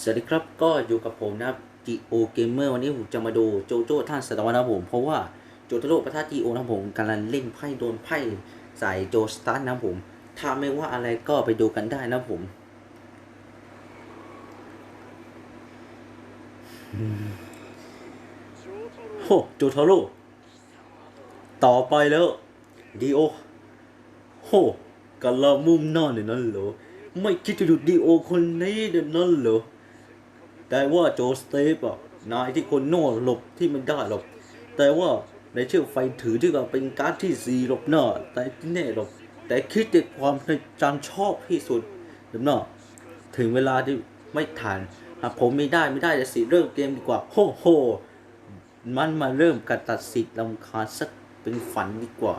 สวัสดีครับก็อยู่กับผมนะครับ Geo Gamer วันนี้ผมจะมาดูโจโจ้ท่านสตวรรษนะผมเพราะว่าโจโทโร่ประทา Geo นะผมกำลังเล่นไพ่โดนไพ่ใส่โจสตาร์นะผม ถ้าไม่ว่าอะไรก็ไปดูกันได้นะผมอืมโหโจโทโร่ต่อไปแล้วดีโอโหกะละมุมหน้าเนี่ยนั่นเหรอไม่คิดจะหยุดดีโอคนนี้เดี๋ยวนั้นเหรอ แต่ว่าโจสเตปอะนายที่คนโน่หลบที่มันได้หรอกแต่ว่าในเชือกไฟถือที่ว่าเป็นการ์ดที่สีหลบหน้าแต่ที่แน่หรอกแต่คิดแต่ความในจำชอบที่สุดหลบหน้าถึงเวลาที่ไม่ทันหากผมไม่ได้ไม่ได้จะสิเริ่มเกมดีกว่าโฮโฮมันมาเริ่มการตัดสิทธิ์ลำคาญสักเป็นฝันดีกว่า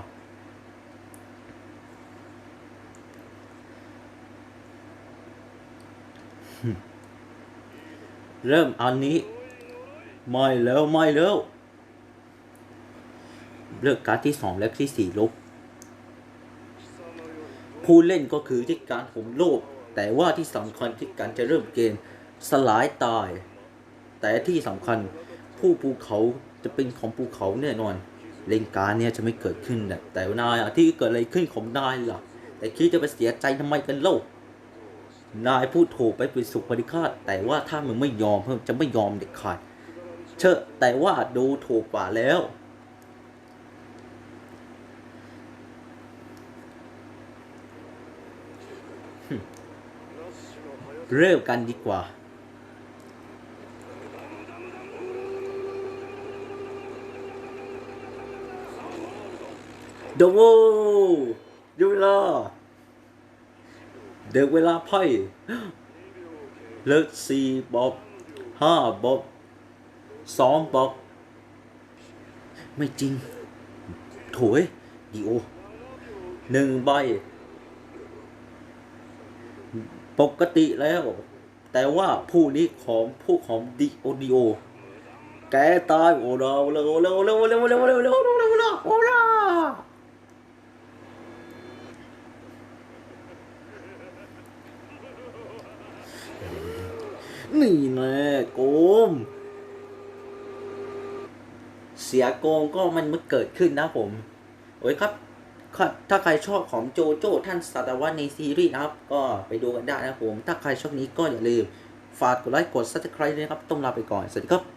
เริ่มอันนี้ ไม่แล้วไม่แล้วเลือกการดที่สองและที่สี่ลบ ผู้เล่นก็คือที่การผมโลภแต่ว่าที่สำคัญที่การจะเริ่มเกมสลายตาย แต่ที่สำคัญผู้ภูเขาจะเป็นของภูเขาแน่นอน เล่นการเนี่ยจะไม่เกิดขึ้นแต่นายที่เกิดอะไรขึ้นของนายล่ะ แต่คิดจะไปเสียใจทำไมกันเล่า นายพูดถูกไปเป็นสุขปริคาตแต่ว่าถ้ามึงไม่ยอมเพิ่มจะไม่ยอมเด็ดขาด เชอะแต่ว่าดูถูกกว่าแล้ว เริ่มกันดีกว่าโดโวเดี๋ยวเลา เด็กเวลาไพ่เลิกสี่บอกห้าบอกสองบอก ไม่จริงโถยดีโอหนึ่งใบ ปกติแล้ว แต่ว่าผู้นี้ของผู้ของดีโอดีโอ แกตายโอ้เราเร็วเร็วเร็วเร็วเร็วเร็วเร็วเร็วเร็วเร็วโอ้ล่ะ นี่แน่โกม เสียโกงก็มันมันเกิดขึ้นนะผม โอ้ยครับครับถ้าใครชอบของโจโจ้ท่านสัตวรรษในซีรีส์นะครับ ก็ไปดูกันได้นะผม ถ้าใครชอบนี้ก็อย่าลืม ฝากกดไลค์กด subscribe ด้วยนะครับ ต้องลาไปก่อน สวัสดีครับ